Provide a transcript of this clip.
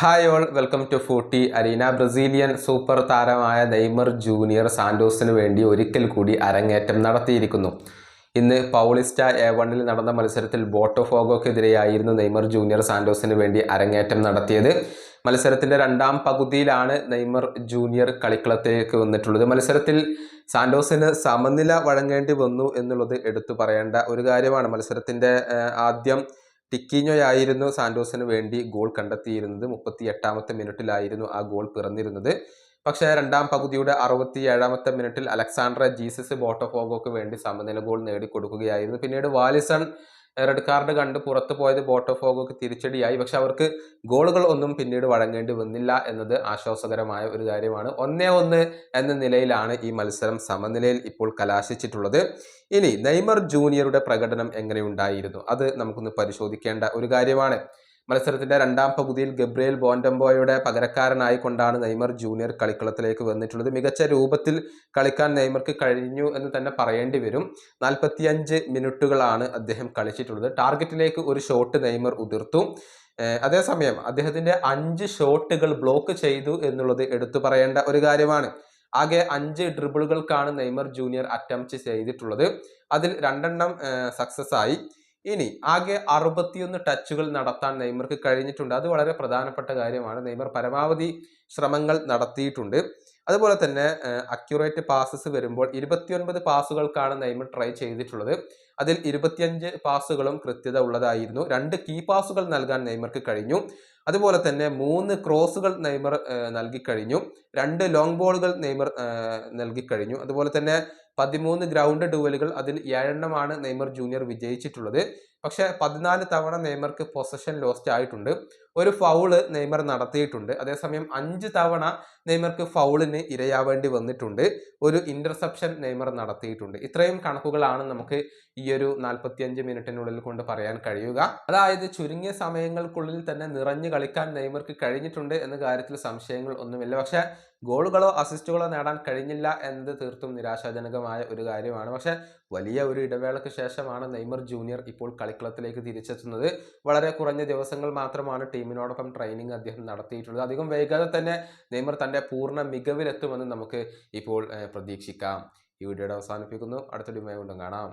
Hi all welcome to footy arena Brazilian super താരമായ Neymar junior സാന്റോസിന് വേണ്ടി ഒരിക്കൽ കൂടി അരങ്ങേറ്റം നടത്തിയിരിക്കുന്നു. ഇന്ന് പൗളിസ്റ്റ എ വണ്ണിൽ നടന്ന മത്സരത്തിൽ ബോട്ടോഫോഗോക്കെതിരെയായിരുന്നു നെയ്മർ ജൂനിയർ സാന്റോസിന് വേണ്ടി അരങ്ങേറ്റം നടത്തിയത്. മത്സരത്തിന്റെ രണ്ടാം പകുതിയിലാണ് നെയ്മർ ജൂനിയർ കളിക്കളത്തിലേക്ക് വന്നിട്ടുള്ളത്. മത്സരത്തിൽ സാന്റോസിന് സമനില വഴങ്ങേണ്ടി വന്നു എന്നുള്ളത് എടുത്തു പറയേണ്ട ഒരു കാര്യമാണ്. മത്സരത്തിന്റെ ആദ്യം ടിക്കിഞ്ഞോയായിരുന്നു സാന്റോസിന് വേണ്ടി ഗോൾ കണ്ടെത്തിയിരുന്നത്. മുപ്പത്തി എട്ടാമത്തെ മിനിറ്റിലായിരുന്നു ആ ഗോൾ പിറന്നിരുന്നത്. പക്ഷേ രണ്ടാം പകുതിയുടെ അറുപത്തി ഏഴാമത്തെ മിനിറ്റിൽ അലക്സാണ്ട്ര ജീസസ് ബോട്ടോഫോഗോക്ക് വേണ്ടി സമനില ഗോൾ നേടിക്കൊടുക്കുകയായിരുന്നു. പിന്നീട് വാലിസൺ റെഡ് കാർഡ് കണ്ട് പുറത്തു പോയത് ബോട്ടോഫോഗോക്ക് തിരിച്ചടിയായി. പക്ഷെ അവർക്ക് ഗോളുകൾ ഒന്നും പിന്നീട് വഴങ്ങേണ്ടി വന്നില്ല എന്നത് ആശ്വാസകരമായ ഒരു കാര്യമാണ്. ഒന്നേ ഒന്ന് എന്ന നിലയിലാണ് ഈ മത്സരം സമനിലയിൽ ഇപ്പോൾ കലാശിച്ചിട്ടുള്ളത്. ഇനി നെയ്മർ ജൂനിയറുടെ പ്രകടനം എങ്ങനെയുണ്ടായിരുന്നു അത് നമുക്കൊന്ന് പരിശോധിക്കേണ്ട ഒരു കാര്യമാണ്. മത്സരത്തിന്റെ രണ്ടാം പകുതിയിൽ ഗബ്രിയേൽ ബോണ്ടംബോയുടെ പകരക്കാരനായി കൊണ്ടാണ് നെയ്മർ ജൂനിയർ കളിക്കളത്തിലേക്ക് വന്നിട്ടുള്ളത്. മികച്ച രൂപത്തിൽ കളിക്കാൻ നെയ്മർക്ക് കഴിഞ്ഞു എന്ന് തന്നെ പറയേണ്ടി വരും. നാൽപ്പത്തിയഞ്ച് മിനിറ്റുകളാണ് അദ്ദേഹം കളിച്ചിട്ടുള്ളത്. ടാർഗറ്റിലേക്ക് ഒരു ഷോട്ട് നെയ്മർ ഉതിർത്തു. അതേസമയം അദ്ദേഹത്തിന്റെ അഞ്ച് ഷോട്ടുകൾ ബ്ലോക്ക് ചെയ്തു എന്നുള്ളത് എടുത്തു പറയേണ്ട ഒരു കാര്യമാണ്. ആകെ അഞ്ച് ഡ്രിബിളുകൾക്കാണ് നെയ്മർ ജൂനിയർ അറ്റംപ്റ്റ് ചെയ്തിട്ടുള്ളത്. അതിൽ രണ്ടെണ്ണം സക്സസ് ആയി. ഇനി ആകെ അറുപത്തിയൊന്ന് ടച്ചുകൾ നടത്താൻ നെയ്മർക്ക് കഴിഞ്ഞിട്ടുണ്ട്. അത് വളരെ പ്രധാനപ്പെട്ട കാര്യമാണ്. നെയ്മർ പരമാവധി ശ്രമങ്ങൾ നടത്തിയിട്ടുണ്ട്. അതുപോലെ തന്നെ അക്യുറേറ്റ് പാസസ് വരുമ്പോൾ ഇരുപത്തിയൊൻപത് പാസുകൾക്കാണ് നെയ്മർ ട്രൈ ചെയ്തിട്ടുള്ളത്. അതിൽ ഇരുപത്തിയഞ്ച് പാസുകളും കൃത്യത ഉള്ളതായിരുന്നു. രണ്ട് കീ പാസുകൾ നൽകാൻ നെയ്മർക്ക് കഴിഞ്ഞു. അതുപോലെ തന്നെ മൂന്ന് ക്രോസുകൾ നെയ്മർ നൽകിക്കഴിഞ്ഞു രണ്ട് ലോങ് ബോളുകൾ നെയ്മർ നൽകിക്കഴിഞ്ഞു അതുപോലെ തന്നെ പതിമൂന്ന് ഗ്രൗണ്ട് ഡുവലുകൾ അതിൽ ഏഴെണ്ണമാണ് നെയ്മർ ജൂനിയർ വിജയിച്ചിട്ടുള്ളത്. പക്ഷെ പതിനാല് തവണ നെയ്മർക്ക് പൊസഷൻ ലോസ്റ്റ് ആയിട്ടുണ്ട്. ഒരു ഫൗൾ നെയ്മർ നടത്തിയിട്ടുണ്ട്. അതേസമയം അഞ്ച് തവണ നെയ്മർക്ക് ഫൗളിന് ഇരയാവേണ്ടി വന്നിട്ടുണ്ട്. ഒരു ഇന്റർസെപ്ഷൻ നെയ്മർ നടത്തിയിട്ടുണ്ട്. ഇത്രയും കണക്കുകളാണ് നമുക്ക് ഈ ഒരു നാൽപ്പത്തിയഞ്ച് മിനിറ്റിനുള്ളിൽ കൊണ്ട് പറയാൻ കഴിയുക. അതായത് ചുരുങ്ങിയ സമയങ്ങൾക്കുള്ളിൽ തന്നെ നിറഞ്ഞു കളിക്കാൻ നെയ്മർക്ക് കഴിഞ്ഞിട്ടുണ്ട് എന്ന കാര്യത്തിൽ സംശയങ്ങൾ ഒന്നുമില്ല. പക്ഷേ ഗോളുകളോ അസിസ്റ്റുകളോ നേടാൻ കഴിഞ്ഞില്ല എന്നത് തീർത്തും നിരാശാജനകമായ ഒരു കാര്യമാണ്. പക്ഷേ വലിയ ഒരു ഇടവേളയ്ക്ക് ശേഷമാണ് നെയ്മർ ജൂനിയർ ഇപ്പോൾ കളിക്കളത്തിലേക്ക് തിരിച്ചെത്തുന്നത് വളരെ കുറഞ്ഞ ദിവസങ്ങൾ മാത്രമാണ് ടീമിനോടൊപ്പം ട്രെയിനിങ് അദ്ദേഹം നടത്തിയിട്ടുള്ളത്. അധികം വൈകാതെ തന്നെ നെയ്മർ തന്റെ പൂർണ മികവിലെത്തുമെന്ന് നമുക്ക് ഇപ്പോൾ പ്രതീക്ഷിക്കാം. ഈ വീഡിയോയുടെ അവസാനിപ്പിക്കുന്നു. അടുത്ത ഡിമേ കൊണ്ടും കാണാം.